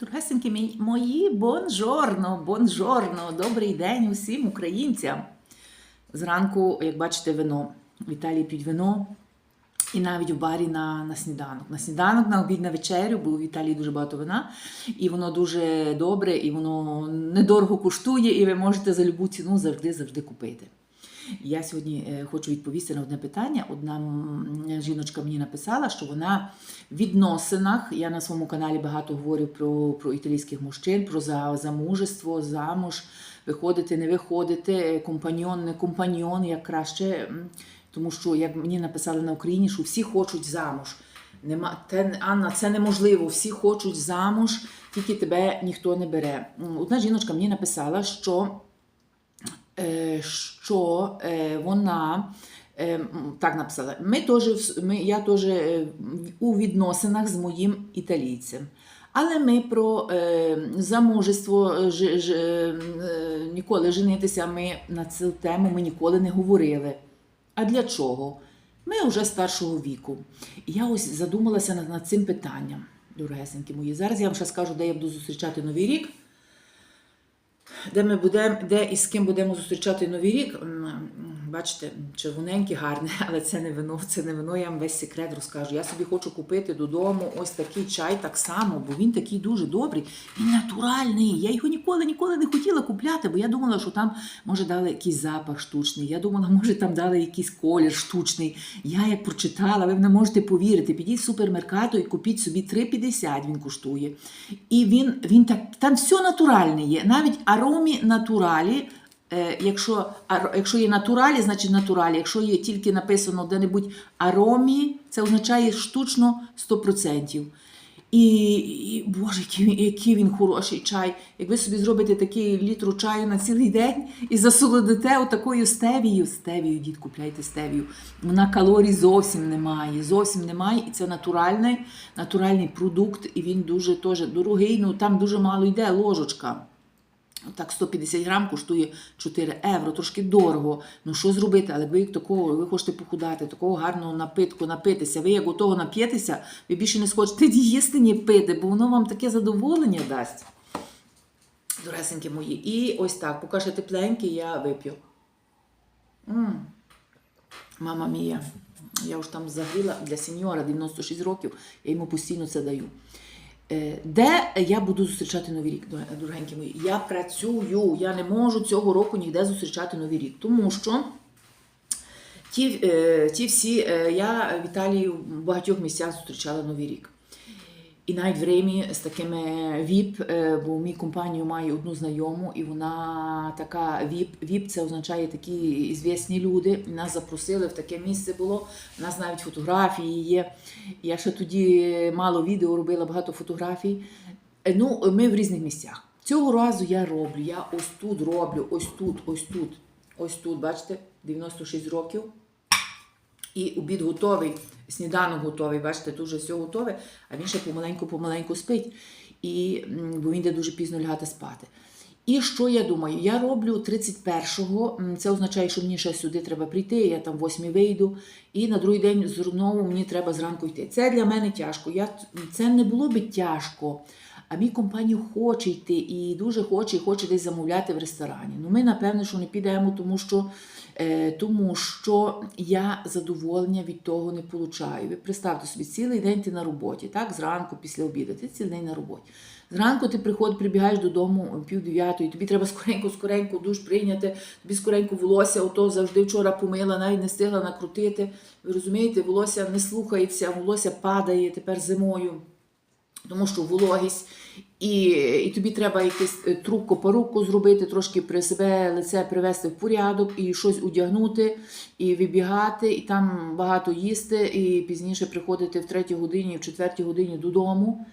Дорогесенькі мої, бонжорно, бонжорно, добрий день усім українцям. Зранку, як бачите, вино. В Італії п'ють вино. І навіть в барі на, на сніданок. На сніданок, на обід, на вечерю, бо в Італії дуже багато вина, і воно дуже добре, і воно недорого коштує, і ви можете за любу ціну завжди завжди купити. Я сьогодні е, хочу відповісти на одне питання. Одна жіночка мені написала, що вона в відносинах. Я на своєму каналі багато говорю про, про італійських мужчин, про замужество, замуж, виходити, не виходити, е, компаньйон, не компаньйон, як краще. Тому що, як мені написали на Україні, що всі хочуть замуж. Нема те, Анна, це неможливо. Всі хочуть замуж, тільки тебе ніхто не бере. Одна жіночка мені написала, що е, що е, вона е, так написала: ми теж, ми, я теж е, у відносинах з моїм італійцем. Але ми про е, замужество ж, ж, е, ніколи женитися, ми на цю тему ми ніколи не говорили. А для чого? Ми вже старшого віку. Я ось задумалася над, над цим питанням, дорогесенькі мої. Зараз я вам ще скажу, де я буду зустрічати Новий рік де ми будемо, де і з ким будемо зустрічати новий рік. Бачите, червоненьке, гарне, але це не вино, це не вино. Я вам весь секрет розкажу. Я собі хочу купити додому ось такий чай так само, бо він такий дуже добрий, він натуральний. Я його ніколи ніколи не хотіла купляти, бо я думала, що там може дали якийсь запах штучний. Я думала, може там дали якийсь колір штучний. Я як прочитала, ви не можете повірити. Підіть в супермеркату і купіть собі 3,50 він коштує. І він, він так, там все натуральне є. Навіть аромі натуралі. Е, якщо, якщо є натуралі, значить натуралі. Якщо є тільки написано де-небудь аромі, це означає штучно 100%. І, і Боже, який, який він хороший чай. Як ви собі зробите такий літру чаю на цілий день і засолодите отакою стевією, стевію, дід, купляйте стевію. Вона калорій зовсім немає. Зовсім немає. І це натуральний, натуральний продукт, і він дуже теж дорогий. Ну там дуже мало йде ложечка. Так, 150 грам коштує 4 євро, трошки дорого. Ну що зробити? Але ви як такого, ви хочете похудати, такого гарного напитку напитися. Ви як готово нап'єтеся, ви більше не схочете їсти, ні пити, бо воно вам таке задоволення дасть. Доресенькі мої. І ось так, поки ще тепленький, я вип'ю. Мама мія. Я ж там загріла для сеньора 96 років, я йому постійно це даю. Е, Де я буду зустрічати Новий рік, дор- дорогенькі мої? Я працюю, я не можу цього року ніде зустрічати Новий рік, тому що ті, е, ті всі, е, я в Італії в багатьох місцях зустрічала Новий рік. І навіть в Римі з такими ВІП, е, бо мій компанію має одну знайому, і вона така ВІП. ВІП це означає такі звісні люди. Нас запросили в таке місце було. У нас навіть фотографії є. Я ще тоді мало відео робила, багато фотографій. Е, Ну, ми в різних місцях. Цього разу я роблю. Я ось тут роблю, ось тут, ось тут, ось тут. Бачите, 96 років. І обід готовий, сніданок готовий, бачите, тут вже все готове, а він ще помаленьку-помаленьку спить, і, бо він йде дуже пізно лягати спати. І що я думаю? Я роблю 31-го, це означає, що мені ще сюди треба прийти, я там 8 вийду, і на другий день знову мені треба зранку йти. Це для мене тяжко. Я, це не було би тяжко. А мій компанію хоче йти і дуже хоче, і хоче десь замовляти в ресторані. Ну ми напевне, що не підемо, тому що, тому що я задоволення від того не получаю. Ви представте собі, цілий день ти на роботі, так? Зранку, після обіду, ти цілий день на роботі. Зранку ти приходиш, прибігаєш додому пів дев'ятої, тобі треба скоренько, скоренько душ прийняти, тобі скоренько волосся, ото завжди вчора помила, навіть не встигла накрутити. Ви розумієте, волосся не слухається, волосся падає тепер зимою тому що вологість, і, і тобі треба якийсь е, трубку поруку зробити, трошки при себе лице привести в порядок, і щось одягнути, і вибігати, і там багато їсти, і пізніше приходити в третій годині, в четвертій годині додому.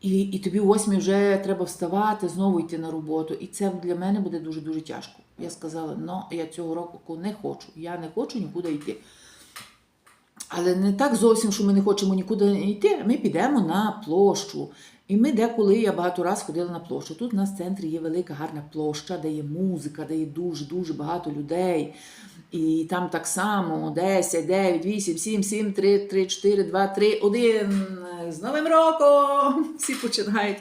І, і тобі в восьмій вже треба вставати, знову йти на роботу. І це для мене буде дуже-дуже тяжко. Я сказала, ну я цього року не хочу. Я не хочу нікуди йти. Але не так зовсім, що ми не хочемо нікуди йти. Ми підемо на площу. І ми деколи, я багато разів ходила на площу. Тут у нас в центрі є велика гарна площа, де є музика, де є дуже-дуже багато людей. І там так само 10, 9, 8, 7, 7, 3, 3, 4, 2, 3, 1. З Новим роком! Всі починають.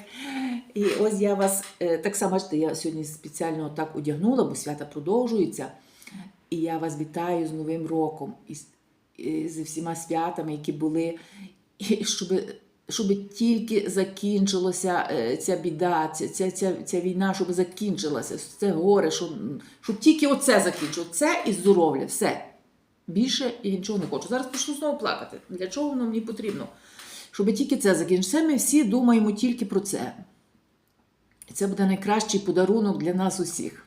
І ось я вас е, так само бачите, я сьогодні спеціально так одягнула, бо свята продовжуються. І я вас вітаю з Новим роком зі всіма святами, які були, і щоб, щоб тільки закінчилася е, ця біда, ця, ця, ця, війна, щоб закінчилася, це горе, щоб, щоб тільки оце закінчило. Це і здоров'я, все. Більше я нічого не хочу. Зараз почну знову плакати. Для чого воно мені потрібно? Щоб тільки це закінчилося. Ми всі думаємо тільки про це. І це буде найкращий подарунок для нас усіх.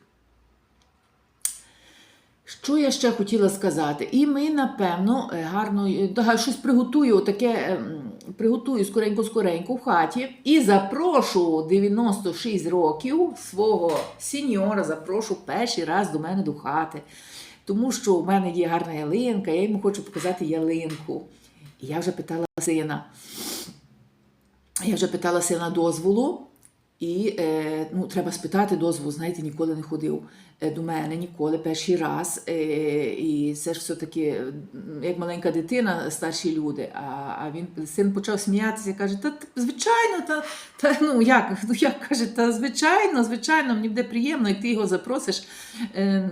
Що я ще хотіла сказати? І ми, напевно, е, гарно е, щось приготую, таке ем, приготую скоренько-скоренько в хаті і запрошу 96 років свого сіньора, запрошу перший раз до мене до хати. Тому що в мене є гарна ялинка, я йому хочу показати ялинку. І я вже питала сина. Я вже питала сина дозволу, і е, ну, треба спитати дозволу, знаєте, ніколи не ходив до мене, ніколи, перший раз. Е, і це ж все-таки, як маленька дитина, старші люди. А, він син почав сміятися і каже: Та звичайно, та, та ну як, ну як каже, та звичайно, звичайно, мені буде приємно, і ти його запросиш е,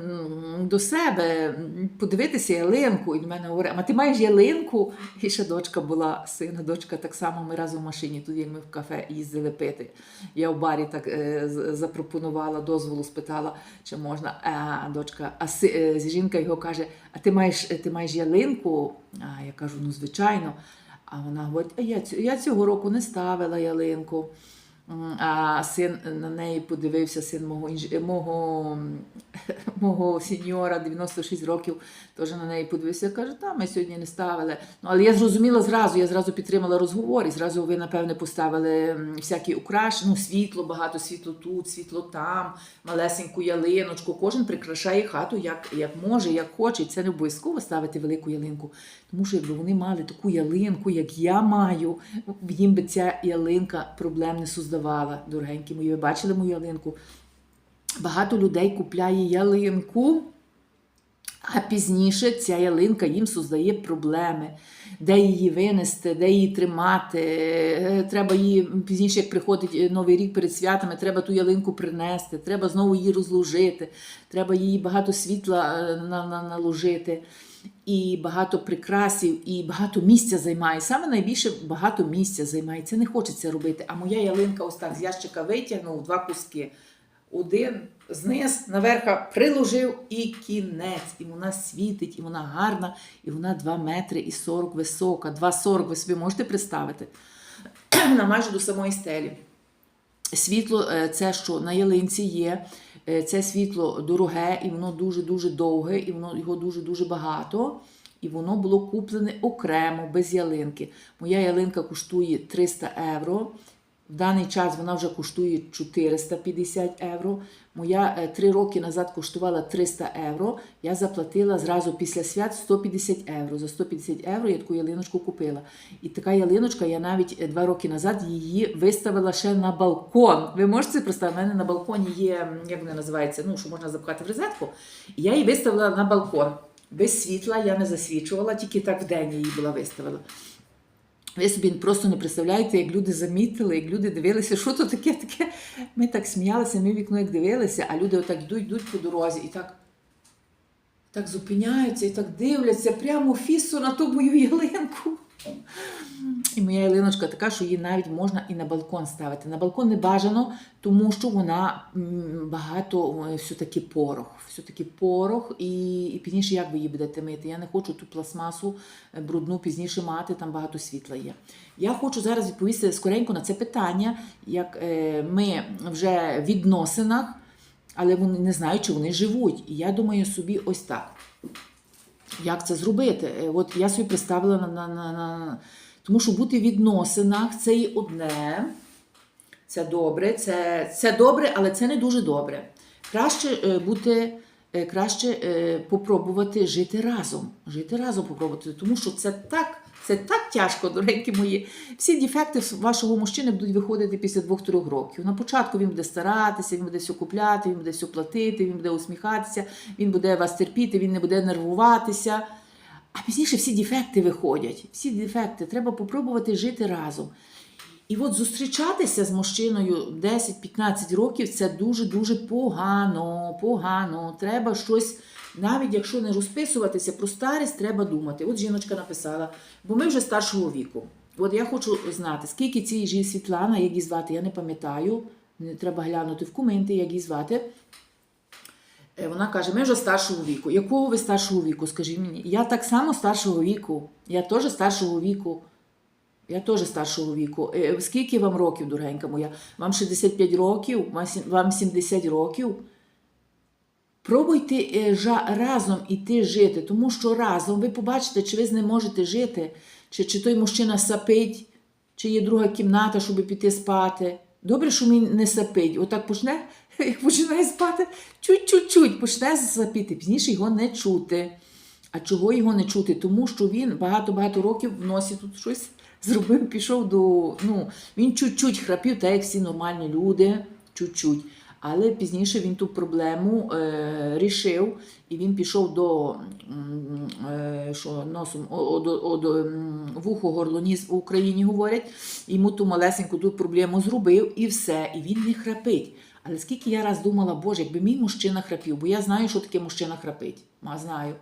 до себе подивитися ялинку. І до мене говорить, а ти маєш ялинку? І ще дочка була, сина, дочка так само, ми разом в машині, тоді ми в кафе їздили пити. Я в барі так е, запропонувала дозволу, спитала, чи можна. А дочка, а си, жінка його каже: А ти маєш, ти маєш ялинку? А я кажу, ну звичайно. А вона говорить, а я, я цього року не ставила ялинку. А син на неї подивився, син мого, мого, мого сеньора, 96 років, теж на неї подивився. Каже, та ми сьогодні не ставили. Ну, але я зрозуміла зразу, я зразу підтримала розговор, і зразу ви, напевне, поставили всякі украш, ну, світло, багато світло тут, світло там, малесеньку ялиночку. Кожен прикрашає хату як, як може, як хоче. Це не обов'язково ставити велику ялинку. Тому що якби вони мали таку ялинку, як я маю, їм би ця ялинка проблем не создавала. Дорогенькі мої, ви бачили мою ялинку? Багато людей купляє ялинку, а пізніше ця ялинка їм создає проблеми. Де її винести, де її тримати. Е, Треба її пізніше, як приходить е, новий рік перед святами, треба ту ялинку принести, треба знову її розложити, треба її багато світла е, на- на- наложити, і багато прикрасів, і багато місця займає. Саме найбільше багато місця займає. Це не хочеться робити. А моя ялинка ось так з ящика витягнув два куски. Один зниз наверха приложив і кінець. І вона світить, і вона гарна, і вона 2 метри і 40 висока. 2,40 ви собі можете представити? Вона майже до самої стелі. Світло, е, це що на ялинці є. е, Це світло дороге, і воно дуже-дуже довге, і воно його дуже-дуже багато. І воно було куплене окремо, без ялинки. Моя ялинка коштує 300 євро. В даний час вона вже коштує 450 євро. Моя е, три роки назад коштувала 300 євро. Я заплатила зразу після свят 150 євро. За 150 євро я таку ялиночку купила. І така ялиночка, я навіть е, два роки назад її виставила ще на балкон. Ви можете представити? У мене на балконі є, як вона називається, ну, що можна запхати в розетку. Я її виставила на балкон. Без світла я не засвічувала, тільки так вдень я її була виставила. Ви собі просто не представляєте, як люди замітили, як люди дивилися, що то таке, таке. Ми так сміялися, ми вікно як дивилися, а люди отак йдуть, йдуть по дорозі і так, так зупиняються і так дивляться прямо фісу на ту мою ялинку. І моя ялиночка така, що її навіть можна і на балкон ставити. На балкон не бажано, тому що вона багато е, все-таки порох. Все-таки порох, і, і пізніше як ви її будете мити? Я не хочу ту пластмасу е, брудну пізніше мати, там багато світла є. Я хочу зараз відповісти скоренько на це питання, як е, ми вже в відносинах, але вони не знають, чи вони живуть. І я думаю собі ось так. Як це зробити? Е, От я собі представила на, на, на, на... тому що бути в відносинах це і одне. Це добре, це, це добре, але це не дуже добре. Краще е, бути, е, краще попробувати жити разом. Жити разом попробувати, тому що це так, це так тяжко, дорогенькі мої. Всі дефекти вашого мужчини будуть виходити після двох-трьох років. На початку він буде старатися, він буде все купляти, він буде все платити, він буде усміхатися, він буде вас терпіти, він не буде нервуватися. А пізніше всі дефекти виходять. Всі дефекти. Треба попробувати жити разом. І от зустрічатися з мужчиною 10-15 років це дуже-дуже погано, погано. Треба щось, навіть якщо не розписуватися про старість, треба думати. От жіночка написала, бо ми вже старшого віку. От я хочу знати, скільки цій жінці Світлана, як її звати, я не пам'ятаю. Треба глянути в коменти, як її звати. Е, Вона каже: ми вже старшого віку. Якого ви старшого віку? Скажіть мені. Я так само старшого віку. Я теж старшого віку. Я теж старшого віку. Е, Скільки вам років, дорогенька моя? Вам 65 років, Вам 70 років. Пробуйте е, разом іти жити, тому що разом ви побачите, чи ви з ним можете жити, чи, чи той мужчина сапить, чи є друга кімната, щоб піти спати. Добре, що він не сапить. Отак почне, як починає спати, чуть-чуть-чуть почне сапіти, пізніше його не чути. А чого його не чути? Тому що він багато-багато років в тут щось зробив, пішов до. Ну, він чуть-чуть храпів, так як всі нормальні люди, чуть-чуть. Але пізніше він ту проблему е, рішив, і він пішов до е, що, носом, вухо, горлоніс в Україні говорять. Йому ту малесеньку ту проблему зробив, і все. І він не храпить. Але скільки я раз думала, Боже, якби мій мужчина храпів, бо я знаю, що таке мужчина храпить. Ма знаю.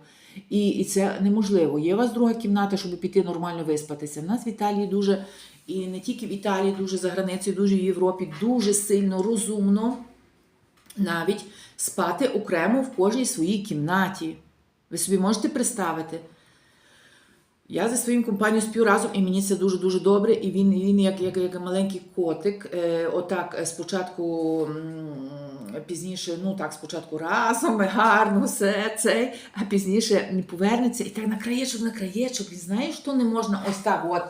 І, і це неможливо. Є у вас друга кімната, щоб піти нормально виспатися. У нас в Італії дуже, і не тільки в Італії, дуже за границею, дуже в Європі, дуже сильно розумно навіть спати окремо в кожній своїй кімнаті. Ви собі можете представити? Я за своїм компанією спів разом, і мені це дуже-дуже добре. І він, він як, як, як маленький котик, е, отак е, спочатку м, пізніше, ну так, спочатку разом, гарно, все це, а пізніше повернеться і так на краєчок, на краєчок. І знаєш, що не можна ось так от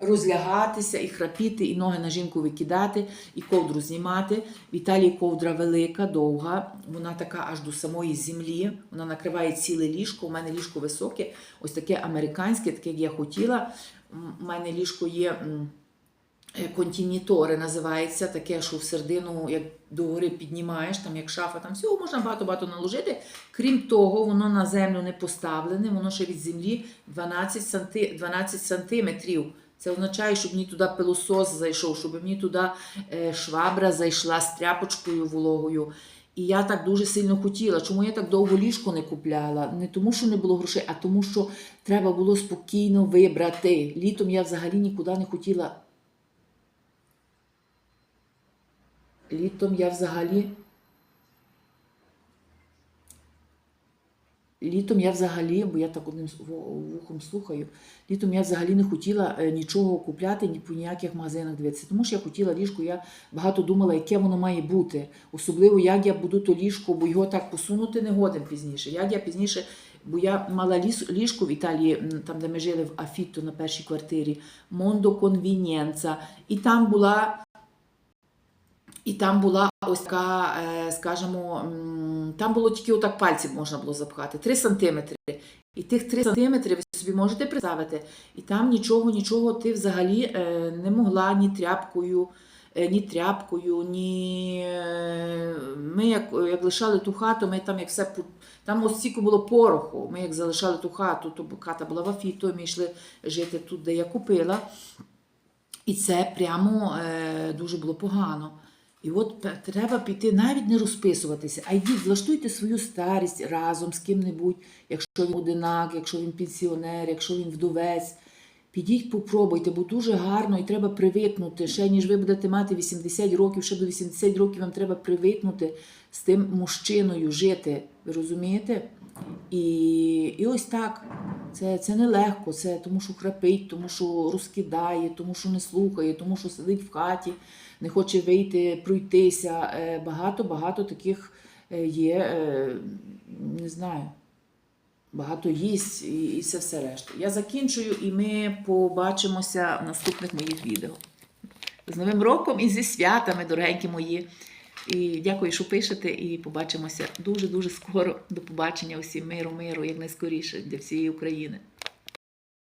розлягатися і храпіти, і ноги на жінку викидати, і ковдру знімати. В Італії ковдра велика, довга, вона така аж до самої землі. Вона накриває ціле ліжко. У мене ліжко високе, ось таке американське, таке, як я хотіла. У мене ліжко є. е, Контінітори називається таке, що в середину, як догори піднімаєш, там як шафа, там всього можна багато-багато наложити. Крім того, воно на землю не поставлене, воно ще від землі 12, санти, 12 сантиметрів. Це означає, щоб мені туди пилосос зайшов, щоб мені туди е, швабра зайшла з тряпочкою вологою. І я так дуже сильно хотіла. Чому я так довго ліжко не купляла? Не тому, що не було грошей, а тому, що треба було спокійно вибрати. Літом я взагалі нікуди не хотіла. Літом я взагалі. Літом я взагалі, бо я так одним вухом слухаю, літом я взагалі не хотіла е, нічого купляти ні по ніяких магазинах дивитися. Тому що я хотіла ліжко, я багато думала, яке воно має бути. Особливо, як я буду то ліжко, бо його так посунути не годен пізніше. Як я пізніше, бо я мала ліжко в Італії, там, де ми жили в Афіто на першій квартирі, Мондо Конвінєнца. І там була і там була ось така, е, скажімо, там було тільки отак пальці можна було запхати, 3 сантиметри. І тих 3 сантиметри ви собі можете представити. І там нічого, нічого ти взагалі е, не могла ні тряпкою, е, ні тряпкою, ні. Ми як, як лишали ту хату, ми там як все там ось стільки було пороху. Ми як залишали ту хату, то хата була в Афіто, ми йшли жити тут, де я купила. І це прямо дуже було погано. І от треба піти, навіть не розписуватися, а йдіть, влаштуйте свою старість разом з ким-небудь, якщо він одинак, якщо він пенсіонер, якщо він вдовець. Підіть, попробуйте, бо дуже гарно і треба привикнути. Ще ніж ви будете мати 80 років, ще до 80 років вам треба привикнути з тим мужчиною жити. Ви розумієте? І, і ось так. Це, це нелегко, це тому, що храпить, тому що розкидає, тому що не слухає, тому що сидить в хаті, не хоче вийти, пройтися. Е, Багато-багато таких е, є, е, не знаю, багато їсть і, і все все решта. Я закінчую, і ми побачимося в наступних моїх відео. З Новим роком і зі святами, дорогенькі мої. І дякую, що пишете, і побачимося дуже-дуже скоро. До побачення усім миру, миру, як найскоріше для всієї України.